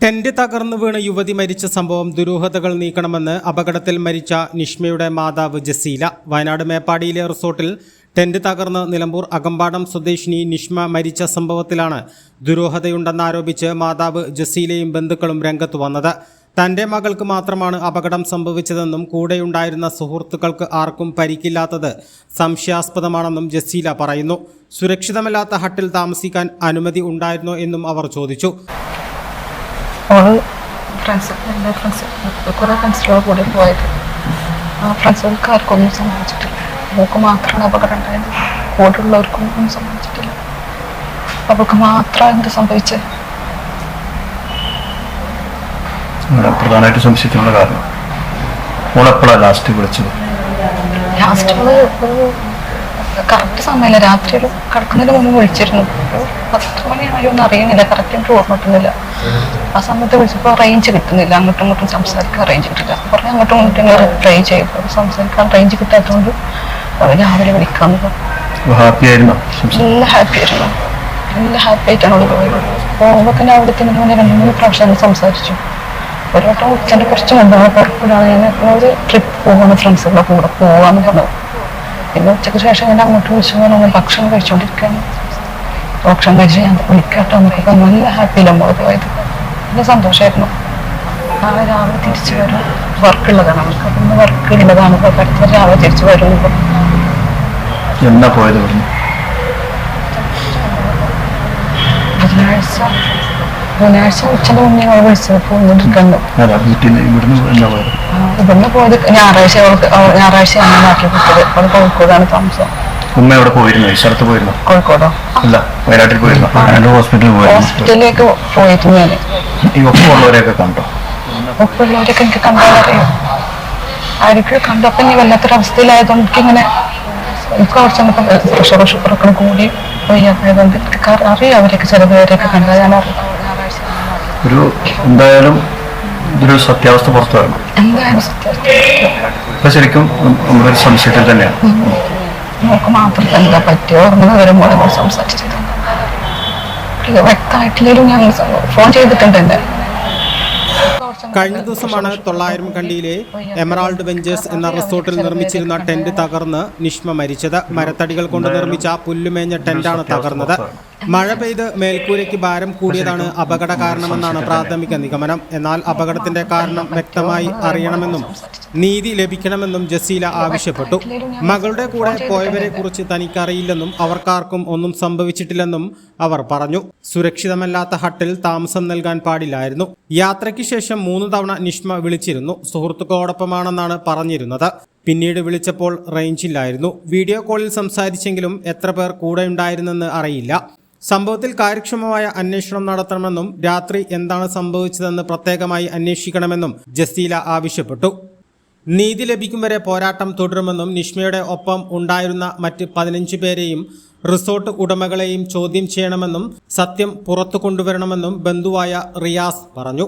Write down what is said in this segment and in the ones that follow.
Tent തകർന്നു വീണ് യുവതി മരിച്ച സംഭവം ദുരൂഹതകൾ നീക്കണമെന്ന് അപകടത്തിൽ മരിച്ച നിഷ്മയുടെ മാതാവ് ജസീല. വയനാട് മേപ്പാടിയിലെ റിസോർട്ടിൽ ടെന്റ് തകർന്ന് നിലമ്പൂർ അകമ്പാടം സ്വദേശിനി നിഷ്മ മരിച്ച സംഭവത്തിലാണ് ദുരൂഹതയുണ്ടെന്നാരോപിച്ച് മാതാവ് ജസീലയും ബന്ധുക്കളും രംഗത്ത് വന്നത്. തന്റെ മകൾക്ക് മാത്രമാണ് അപകടം സംഭവിച്ചതെന്നും കൂടെയുണ്ടായിരുന്ന സുഹൃത്തുക്കൾക്ക് ആർക്കും പരിക്കില്ലാത്തത് സംശയാസ്പദമാണെന്നും ജസീല പറയുന്നു. സുരക്ഷിതമല്ലാത്ത ഹട്ടിൽ താമസിക്കാൻ അനുമതി ഉണ്ടായിരുന്നോ എന്നും അവർ ചോദിച്ചു. ഫ്രണ്ട്സ് എന്റെ ഫ്രണ്ട്സ് കുറേ ഫ്രണ്ട്സിലൂടെ കൂടി പോയത്. ആ ഫ്രണ്ട്സുകൾക്ക് ആർക്കൊന്നും സംഭവിച്ചിട്ടില്ല അവൾക്ക് മാത്രമാണ് അപകടം ഉണ്ടായത് കൂടെ ഉള്ളവർക്കും ഒന്നും സംഭവിച്ചിട്ടില്ല അവൾക്ക് മാത്രം എന്ത് സംഭവിച്ചത് പ്രധാനമായിട്ട് സംശയിക്കാനുള്ള കാരണം ഓളെപ്പോഴാണ് ലാസ്റ്റ് വിളിച്ചത്? ലാസ്റ്റ് കറക്റ്റ് സമയമില്ല. രാത്രി ഒരു കിടക്കുന്നതിന് മുമ്പ് വിളിച്ചിരുന്നു. ഒരു പത്ത് മണിയായോ എന്ന് അറിയുന്നില്ല. കറക്റ്റ് എനിക്ക് ഓർമ്മ കിട്ടുന്നില്ല. ആ സമയത്ത് വിളിച്ചപ്പോൾ റേഞ്ച് കിട്ടുന്നില്ല. അങ്ങോട്ടും ഇങ്ങോട്ടും സംസാരിക്കാൻ റേഞ്ച് കിട്ടില്ല കുറേ അങ്ങോട്ടും ഇങ്ങോട്ടും ഞങ്ങൾ ട്രൈ ചെയ്തു. സംസാരിക്കാൻ റേഞ്ച് കിട്ടാത്തതുകൊണ്ട് രാവിലെ വിളിക്കാമെന്ന് പറഞ്ഞു ഹാപ്പി ആയിരുന്നു? സംസാ- നല്ല ഹാപ്പി ആയിരുന്നു. നല്ല ഹാപ്പി ആയിട്ടാണ് അവൾ പോയത്. പോകുമ്പോൾ തന്നെ അവിടെ തന്നെ മുന്നേ രണ്ട് മൂന്ന് പ്രാവശ്യം സംസാരിച്ചു. ഒരു വട്ടം ഉച്ചന്റെ കുറച്ച് മുമ്പാണ് പുറപ്പെടാണ് ഞാൻ ഒരു ട്രിപ്പ് പോകുന്ന ഫ്രണ്ട്സുകളുടെ കൂടെ പോവാന്ന് പറഞ്ഞത് പിന്നെ ഉച്ചയ്ക്ക് ശേഷം ഞാൻ അങ്ങോട്ട് വിളിച്ചു. പറഞ്ഞു ഭക്ഷണം കഴിച്ചുകൊണ്ടിരിക്കുകയാണ് ഭക്ഷണം കഴിച്ച് ഞാൻ വിളിക്കാട്ടോ എന്നൊക്കെ നല്ല ഹാപ്പിയിലാണ് നമ്മൾ പോയത്. നല്ല സന്തോഷമായിരുന്നു നാളെ രാവിലെ തിരിച്ചു വരും. വർക്കുള്ളതാണ് നമുക്ക് അപ്പം വർക്ക് ഉള്ളതാണ്. ഇപ്പോൾ അടുത്ത രാവിലെ തിരിച്ചു വരും ഇപ്പം. എന്നാ പോയത് പറഞ്ഞു ബുധനാഴ്ച. ബുധനാഴ്ച ഉച്ചയ്ക്ക് മുന്നേ അവൾ വിളിച്ചത്. ഇവിടുന്ന് പോയത്? ഞായറാഴ്ച അവൾക്ക് അവൾ ഞായറാഴ്ച അമ്മ നാട്ടിൽ കിട്ടിയത് അവൾ കോഴിക്കോടാണ് താമസം. ഉമ്മ എവിടെ പോയിരുന്നു? സ്ഥലത്ത് പോയിരുന്നു? കോഴിക്കോടോ? അല്ല വയനാട്ടിൽ പോയിരുന്നു? ഹോസ്പിറ്റലിൽ പോയിരുന്നു. ഹോസ്പിറ്റലിലേക്ക് പോയിരുന്നു ഞാൻ ഈ ഒപ്പമുള്ളവരെയൊക്കെ കണ്ടോ? ഒപ്പമുള്ളവരൊക്കെ എനിക്ക് കണ്ടാൽ അറിയാം ആർക്കും കണ്ടപ്പോൾ ഇനി വല്ലാത്തൊരവസ്ഥയിലായതുകൊണ്ട് എനിക്കിങ്ങനെ എനിക്ക് കുറച്ച് നമുക്ക് പ്രഷർ ഷുഗറൊക്കെ കൂടി വയ്യാതായതുകൊണ്ട് അറിയാം അവരൊക്കെ ചില പേരെയൊക്കെ കണ്ടാൽ ഞാൻ അറിയാം ഒരു എന്തായാലും ഇതൊരു സത്യാവസ്ഥ പുറത്തു വരണം അപ്പൊ ഇപ്പൊ ശരിക്കും നമ്മളൊരു സംശയത്തിൽ തന്നെയാണ്. നമുക്ക് മാത്രം എന്താ പറ്റിയോ അങ്ങനെ വരുമ്പോൾ നമ്മൾ സംസാരിച്ചത് വ്യക്തമായിട്ടില്ലെങ്കിലും ഞങ്ങൾ ഫോൺ ചെയ്തിട്ടുണ്ട് എന്നെ. കഴിഞ്ഞ ദിവസമാണ് തൊള്ളായിരം കണ്ടിയിലെ എമറാൾഡ് വെഞ്ചേഴ്സ് എന്ന റിസോർട്ടിൽ നിർമ്മിച്ചിരുന്ന ടെന്റ് തകർന്ന് നിഷ്മ മരിച്ചത്. മരത്തടികൾ കൊണ്ട് നിർമ്മിച്ച പുല്ലുമേഞ്ഞ ടെന്റാണ് തകർന്നത്. മഴ പെയ്ത് മേൽക്കൂരയ്ക്ക് ഭാരം കൂടിയതാണ് അപകട കാരണമെന്നാണ് പ്രാഥമിക നിഗമനം. എന്നാൽ അപകടത്തിന്റെ കാരണം വ്യക്തമായി അറിയണമെന്നും നീതി ലഭിക്കണമെന്നും ജസീല ആവശ്യപ്പെട്ടു. മകളുടെ കൂടെ പോയവരെ കുറിച്ച് തനിക്കറിയില്ലെന്നും അവർക്കാർക്കും ഒന്നും സംഭവിച്ചിട്ടില്ലെന്നും അവർ പറഞ്ഞു. സുരക്ഷിതമല്ലാത്ത ഹട്ടിൽ താമസം നൽകാൻ പാടില്ലായിരുന്നു. യാത്രയ്ക്ക് ശേഷം മൂന്ന് തവണ നിഷ്മ വിളിച്ചിരുന്നു. സുഹൃത്തുക്കളോടൊപ്പമാണെന്നാണ് പറഞ്ഞിരുന്നത്. പിന്നീട് വിളിച്ചപ്പോൾ റേഞ്ചില്ലായിരുന്നു. വീഡിയോ കോളിൽ സംസാരിച്ചെങ്കിലും എത്ര പേർ കൂടെയുണ്ടായിരുന്നെന്ന് അറിയില്ല. സംഭവത്തിൽ കാര്യക്ഷമമായ അന്വേഷണം നടത്തണമെന്നും രാത്രി എന്താണ് സംഭവിച്ചതെന്ന് പ്രത്യേകമായി അന്വേഷിക്കണമെന്നും ജസീല ആവശ്യപ്പെട്ടു. നീതി ലഭിക്കും വരെ പോരാട്ടം തുടരുമെന്നും നിഷ്മയുടെ ഒപ്പം ഉണ്ടായിരുന്ന മറ്റ് പതിനഞ്ച് പേരെയും റിസോർട്ട് ഉടമകളെയും ചോദ്യം ചെയ്യണമെന്നും സത്യം പുറത്തു കൊണ്ടുവരണമെന്നും ബന്ധുവായ റിയാസ് പറഞ്ഞു.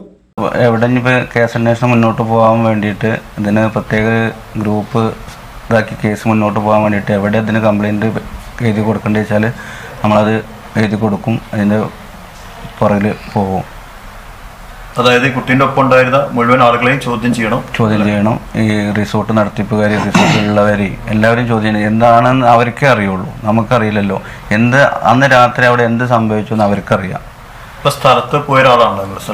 എവിടെ കേസ് അന്വേഷണം മുന്നോട്ട് പോകാൻ വേണ്ടിയിട്ട് ഇതിന് പ്രത്യേക ഗ്രൂപ്പ് ഇതാക്കി കേസ് മുന്നോട്ട് പോകാൻ വേണ്ടിയിട്ട് എവിടെ ഇതിന് കംപ്ലൈന്റ് എഴുതി കൊടുക്കേണ്ടത് വെച്ചാൽ നമ്മളത് എഴുതി കൊടുക്കും അതിന്റെ പുറകിൽ പോകും. അതായത് ഈ കുട്ടീന്റെ ഒപ്പം ഉണ്ടായിരുന്ന മുഴുവൻ ആളുകളെയും ചോദ്യം ചെയ്യണം. ചോദ്യം ചെയ്യണം. ഈ റിസോർട്ട് നടത്തിപ്പുകാർ റിസോർട്ടിലുള്ളവർ എല്ലാവരും ചോദ്യം ചെയ്യണം. എന്താണെന്ന് അവർക്കേ അറിയുള്ളൂ. നമുക്കറിയില്ലല്ലോ. എന്ത് അന്ന് രാത്രി അവിടെ എന്ത് സംഭവിച്ചു എന്ന് അവർക്കറിയാം. ഇപ്പൊ സ്ഥലത്ത് പോയ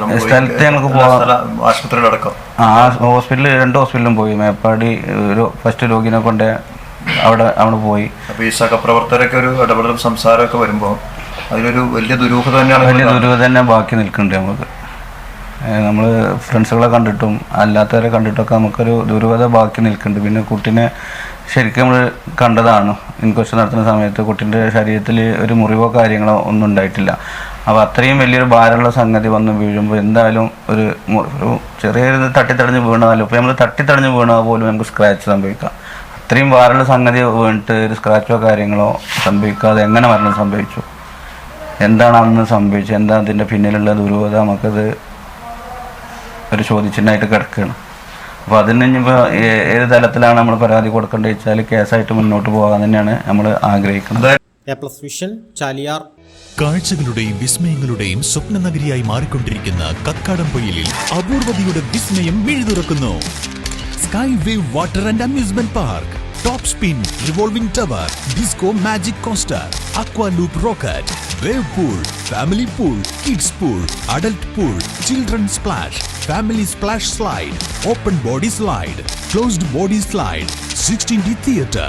പോയി. സ്ഥലത്ത് ഞങ്ങൾക്ക് പോകാം ആശുപത്രിയിലടക്കം. ആ ഹോസ്പിറ്റലിൽ രണ്ട് ഹോസ്പിറ്റലും പോയി. മേപ്പാടി ഒരു ഫസ്റ്റ് രോഗിനെ കൊണ്ട് അവിടെ അവിടെ പോയി. അപ്പൊ ഈ സഹപ്രവർത്തകരൊക്കെ ഒരു ഇടപെടലും സംസാരമൊക്കെ വരുമ്പോൾ അതിലൊരു വലിയ ദുരൂഹത തന്നെയാണ് വലിയ ദുരൂഹത തന്നെ ബാക്കി നിൽക്കുന്നുണ്ട് നമുക്ക് നമ്മൾ ഫ്രണ്ട്സുകളെ കണ്ടിട്ടും അല്ലാത്തവരെ കണ്ടിട്ടൊക്കെ നമുക്കൊരു ദുരൂഹത ബാക്കി നിൽക്കുന്നുണ്ട്. പിന്നെ കുട്ടീനെ ശരിക്കും നമ്മൾ കണ്ടതാണ്. ഇൻക്വസ്റ്റ് നടത്തുന്ന സമയത്ത് കുട്ടീന്റെ ശരീരത്തിൽ ഒരു മുറിവോ കാര്യങ്ങളോ ഒന്നും ഉണ്ടായിട്ടില്ല. അപ്പോൾ അത്രയും വലിയൊരു ഭാരമുള്ള സംഗതി വന്ന് വീഴുമ്പോൾ എന്തായാലും ഒരു ഒരു ചെറിയൊരു തട്ടിത്തടഞ്ഞ് വീണാലും ഇപ്പോൾ നമ്മൾ തട്ടിത്തടഞ്ഞ് വീണാൽ പോലും നമുക്ക് സ്ക്രാച്ച് സംഭവിക്കാം. അത്രയും ഭാരമുള്ള സംഗതി വീണിട്ട് ഒരു സ്ക്രാച്ചോ കാര്യങ്ങളോ സംഭവിക്കാതെ എങ്ങനെ മരണം സംഭവിച്ചു? എന്താണ് അന്ന് സംഭവിച്ചത്? എന്താ അതിന്റെ പിന്നിലുള്ള ദുരൂഹത? നമുക്കത് ഒരു ചോദിച്ചിട്ടായിട്ട് കിടക്കുകയാണ്. അപ്പോൾ അതിന് ഇനിയിപ്പോൾ ഏത് തലത്തിലാണ് നമ്മൾ പരാതി കൊടുക്കേണ്ടത് വെച്ചാൽ കേസായിട്ട് മുന്നോട്ട് പോകാൻ തന്നെയാണ് നമ്മൾ ആഗ്രഹിക്കുന്നത്. Plus vision Chaliyar. കാഴ്ചകളുടെയും വിസ്മയങ്ങളുടെയും സ്വപ്ന നഗരിയായി മാറിക്കൊണ്ടിരിക്കുന്ന കക്കാടംപൊയിലിൽ അപൂർവതയുടെ വിസ്മയം മിഴുതുറക്കുന്നു. Sky wave water and amusement park top spin revolving tower disco magic coaster aqua loop rocket wave pool family pool kids pool adult pool children splash family splash slide open body slide closed body slide sixteen D theatre